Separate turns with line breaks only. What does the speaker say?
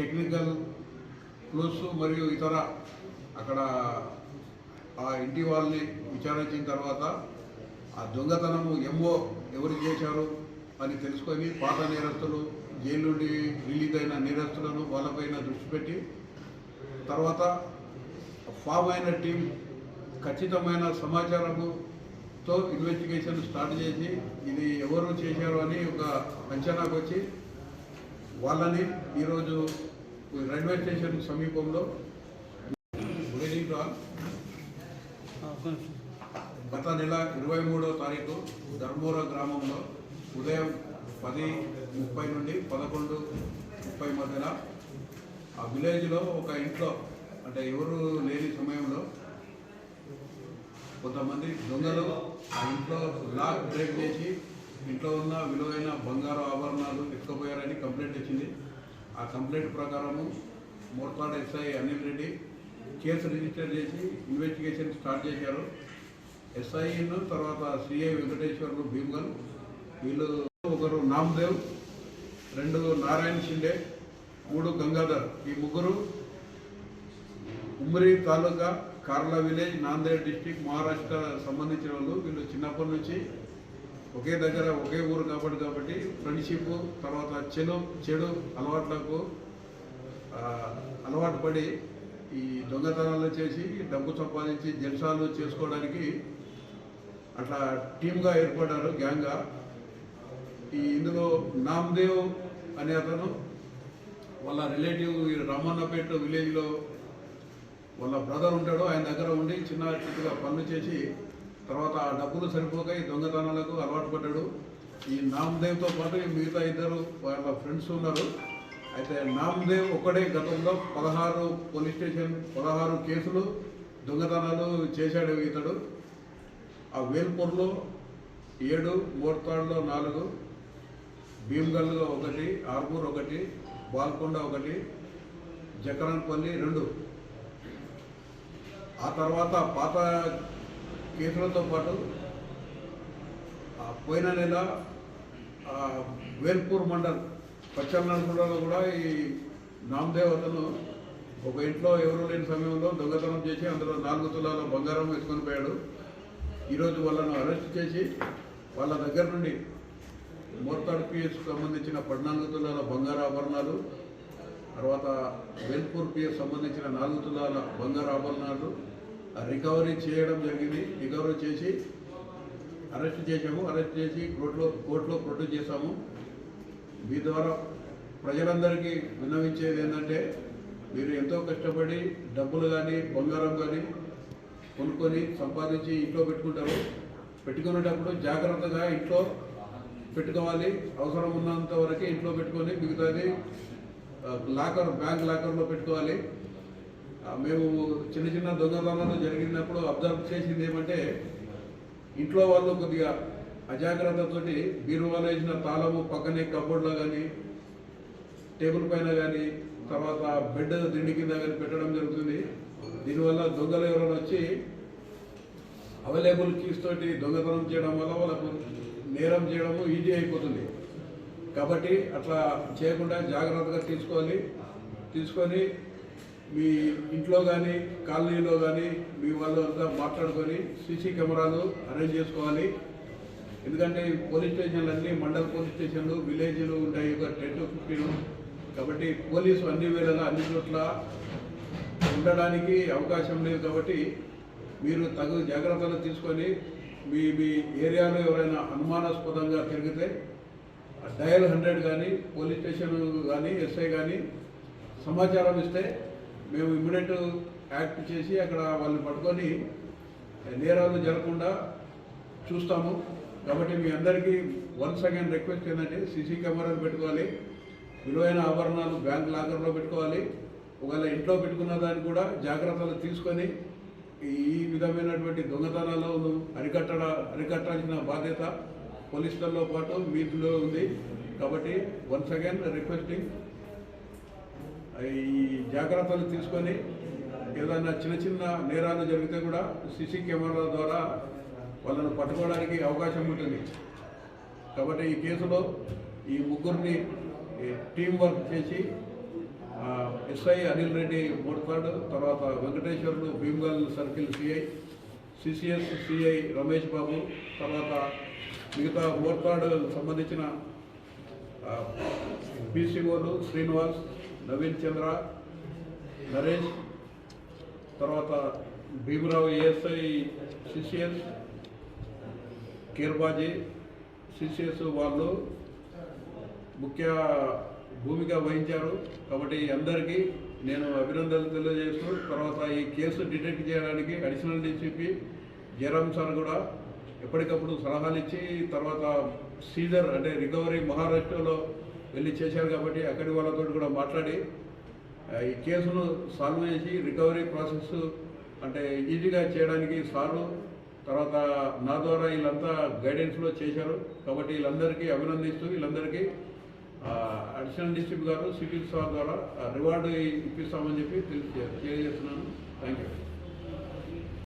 Technical clues మరియు ఇతర అక్కడ ఆ ఇంటి వాళ్ళని విచారించిన తర్వాత ఆ దొంగతనము ఎంఓ ఎవరు చేశారు అని తెలుసుకొని పాత నేరస్తులు జైలు నుండి రిలీజ్ అయిన నేరస్తులను వాళ్ళపైన దృష్టి పెట్టి తర్వాత ఫామ్ అయిన టీం ఖచ్చితమైన సమాచారముతో ఇన్వెస్టిగేషన్ స్టార్ట్ చేసి ఇది ఎవరు చేశారు అని ఒక అంచనాకు వచ్చి వాళ్ళని ఈరోజు రైల్వే స్టేషన్ సమీపంలో గుడ్ ఈవినింగ్ గత నెల ఇరవై మూడో తారీఖు ధర్మూర గ్రామంలో ఉదయం పది ముప్పై నుండి పదకొండు ముప్పై మధ్యన ఆ విలేజ్లో ఒక ఇంట్లో అంటే ఎవరు లేని సమయంలో కొంతమంది దొంగలు ఆ ఇంట్లో లాక్ బ్రేక్ చేసి ఇంట్లో ఉన్న విలువైన బంగారు ఆభరణాలు ఎత్తుకుపోయారని కంప్లైంట్ వచ్చింది ఆ కంప్లైంట్ ప్రకారము Mortad SI Anil Reddy case register చేసి ఇన్వెస్టిగేషన్ స్టార్ట్ చేశారు. ఎస్ఐను తర్వాత సిఐ వెంకటేశ్వర్లు భీమ్గల్ వీళ్ళు ఒకరు నామ్దేవ్ రెండు నారాయణ షిండే మూడు గంగాధర్. ఈ ముగ్గురు ఉమ్మరి తాలూకా కార్లా విలేజ్ నాందేడ్ డిస్టిక్ మహారాష్ట్ర సంబంధించిన వాళ్ళు. వీళ్ళు చిన్నప్పటి నుంచి ఒకే దగ్గర ఒకే ఊరు కాబట్టి కాబట్టి ఫ్రెండ్షిప్ తర్వాత చెడు చెడు అలవాట్లకు అలవాటు పడి ఈ దొంగతనాలు చేసి డబ్బు సంపాదించి జల్సాలు చేసుకోవడానికి అట్లా టీమ్గా ఏర్పడ్డారు గ్యాంగ్గా ఈ ఇందులో నామ్దేవ్ అనే అతను వాళ్ళ రిలేటివ్ ఈ రామన్నపేట విలేజ్లో వాళ్ళ బ్రదర్ ఉంటాడు. ఆయన దగ్గర ఉండి చిన్న చిన్నగా పనులు చేసి తర్వాత ఆ డబ్బులు సరిపోక ఈ దొంగతనాలకు అలవాటు పడ్డాడు. ఈ నామదేవ్తో పాటు మిగతా ఇద్దరు వాళ్ళ ఫ్రెండ్స్ ఉన్నారు. అయితే నామదేవ్ ఒక్కడే గతంలో పదహారు పోలీస్ స్టేషన్ పదహారు కేసులు దొంగతనాలు చేశాడు ఇతడు. ఆ వేల్పూర్లో ఏడు మోర్తాడ్లో నాలుగు భీమ్గల్లో ఒకటి ఆర్మూర్ ఒకటి బాల్కొండ ఒకటి జకరాన్పల్లి రెండు. ఆ తర్వాత పాత కేసులతో పాటు పోయిన నెల వేల్పూర్ మండల్ పశ్చిమనగూడలో కూడా ఈ నామదేవ్ అతను ఒక ఇంట్లో ఎవరు లేని సమయంలో దొంగతనం చేసి అందులో నాలుగు తులాల బంగారం వేసుకొని పోయాడు. ఈరోజు వాళ్ళను అరెస్ట్ చేసి వాళ్ళ దగ్గర నుండి మోర్తాడ్ పిఎస్ సంబంధించిన పద్నాలుగు తులాల బంగారు ఆభరణాలు తర్వాత వేల్పూర్ పిఎస్ సంబంధించిన నాలుగు తులాల బంగారు ఆభరణాలు రికవరీ చేయడం జరిగింది. రికవరీ చేసి అరెస్ట్ చేశాము. అరెస్ట్ చేసి కోర్టులో కోర్టులో ప్రొడ్యూస్ చేశాము. మీ ద్వారా ప్రజలందరికీ విన్నవించేది ఏంటంటే మీరు ఎంతో కష్టపడి డబ్బులు కానీ బంగారం కానీ కొనుక్కొని సంపాదించి ఇంట్లో పెట్టుకుంటారు. పెట్టుకునేటప్పుడు జాగ్రత్తగా ఇంట్లో పెట్టుకోవాలి. అవసరం ఉన్నంత వరకే ఇంట్లో పెట్టుకొని మిగతాది లాకర్ బ్యాంక్ లాకర్లో పెట్టుకోవాలి. మేము చిన్న చిన్న దొంగతనాలు జరిగినప్పుడు అబ్జర్వ్ చేసింది ఏమంటే ఇంట్లో వాళ్ళు కొద్దిగా అజాగ్రత్తతోటి బీరువాలో వేసిన తాళము పక్కనే కబోర్డ్లో కానీ టేబుల్ పైన కానీ తర్వాత బెడ్ దిండి కింద కానీ పెట్టడం జరుగుతుంది. దీనివల్ల దొంగలు ఎవరైనా వచ్చి అవైలబుల్ కీస్ తోటి దొంగతనం చేయడం వల్ల వాళ్ళకు నేరం చేయడము ఈజీ అయిపోతుంది. కాబట్టి అట్లా చేయకుండా జాగ్రత్తగా తీసుకోవాలి. తీసుకొని మీ ఇంట్లో కానీ కాలనీలో కానీ మీ వాళ్ళంతా మాట్లాడుకొని సీసీ కెమెరాలు అరేంజ్ చేసుకోవాలి. ఎందుకంటే పోలీస్ స్టేషన్లు అన్నీ మండల పోలీస్ స్టేషన్లు విలేజ్లు ఉంటాయి ఒక టెన్ టు ఫిఫ్టీన్. కాబట్టి పోలీసు అన్ని వేళలా అన్ని చోట్ల ఉండడానికి అవకాశం లేదు కాబట్టి మీరు తగు జాగ్రత్తలు తీసుకొని మీ మీ ఏరియాలో ఎవరైనా అనుమానాస్పదంగా తిరిగితే డయల్ హండ్రెడ్ కానీ పోలీస్ స్టేషన్ కానీ ఎస్ఐ కానీ సమాచారం ఇస్తే మేము ఇమ్మీడియట్ యాక్ట్ చేసి అక్కడ వాళ్ళని పట్టుకొని నేరాలు జరగకుండా చూస్తాము. కాబట్టి మీ అందరికీ వన్స్ అగైన్ రిక్వెస్ట్ ఏంటంటే సీసీ కెమెరాలు పెట్టుకోవాలి విలువైన ఆభరణాలు బ్యాంక్ లాకర్లో పెట్టుకోవాలి ఒకవేళ ఇంట్లో పెట్టుకున్న దాన్ని కూడా జాగ్రత్తలు తీసుకొని ఈ విధమైనటువంటి దొంగతనాలను అరికట్టడ అరికట్టాల్సిన బాధ్యత పోలీసులతో పాటు మీలో ఉంది. కాబట్టి వన్స్ అగైన్ రిక్వెస్టింగ్ ఈ జాగ్రత్తలు తీసుకొని ఏదైనా చిన్న చిన్న నేరాలు జరిగితే కూడా సీసీ కెమెరాల ద్వారా వాళ్ళను పట్టుకోవడానికి అవకాశం ఉంటుంది. కాబట్టి ఈ కేసులో ఈ ముగ్గురిని టీం వర్క్ చేసి ఎస్ఐ అనిల్ రెడ్డి మోడ్తాడు తర్వాత Venkateswarlu Bheemgal circle CI CCS CI Ramesh Babu తర్వాత మిగతా మోర్తాడు సంబంధించిన పీసీఓలు శ్రీనివాస్ నవీన్ చంద్ర నరేష్ తర్వాత భీమరావు ఏఎస్ఐ సిసిఎస్ కీర్బాజీ సిసిఎస్ వాళ్ళు ముఖ్య భూమిక వహించారు. కాబట్టి అందరికీ నేను అభినందనలు తెలియజేస్తూ తర్వాత ఈ కేసు డిటెక్ట్ చేయడానికి అడిషనల్ డీసీపీ జయరామ్ సార్ కూడా ఎప్పటికప్పుడు సలహాలు ఇచ్చి తర్వాత సీజర్ అంటే రికవరీ మహారాష్ట్రలో వెళ్ళి చేశారు కాబట్టి అక్కడి వాళ్ళతో కూడా మాట్లాడి ఈ కేసును సాల్వ్ చేసి రికవరీ ప్రాసెస్ అంటే ఈజీగా చేయడానికి సాల్వ్ తర్వాత నా ద్వారా వీళ్ళంతా గైడెన్స్లో చేశారు. కాబట్టి వీళ్ళందరికీ అభినందిస్తూ వీళ్ళందరికీ అడిషనల్ డిస్ట్రిక్ట్ గారు సివిల్ సార్ ద్వారా రివార్డు ఇప్పిస్తామని చెప్పి తెలియజేస్తున్నాను. Thank you